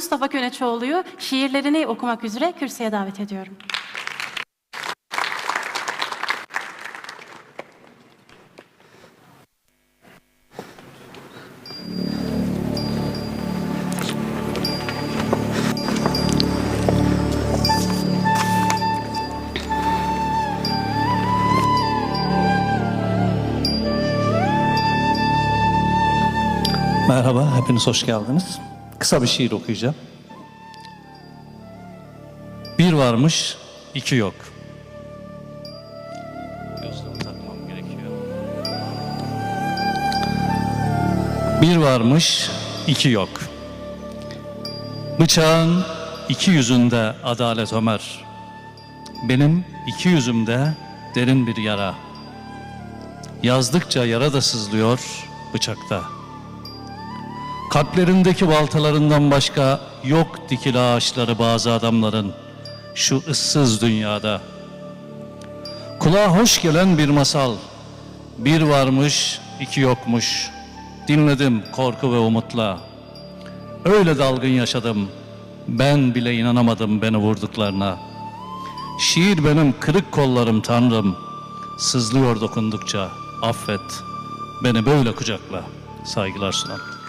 Mustafa Köneçoğlu'yu şiirlerini okumak üzere kürsüye davet ediyorum. Merhaba, hepiniz hoş geldiniz. Kısa bir şiir okuyacağım. Bir varmış, iki yok. Bir varmış, iki yok. Bıçağın iki yüzünde adalet Ömer. Benim iki yüzümde derin bir yara. Yazdıkça yara da sızlıyor bıçakta. Kalplerindeki baltalarından başka yok dikili ağaçları bazı adamların şu ıssız dünyada. Kulağa hoş gelen bir masal. Bir varmış, iki yokmuş. Dinledim korku ve umutla. Öyle dalgın yaşadım. Ben bile inanamadım beni vurduklarına. Şiir benim kırık kollarım tanrım. Sızlıyor dokundukça. Affet. Beni böyle kucakla. Saygılar sunarım.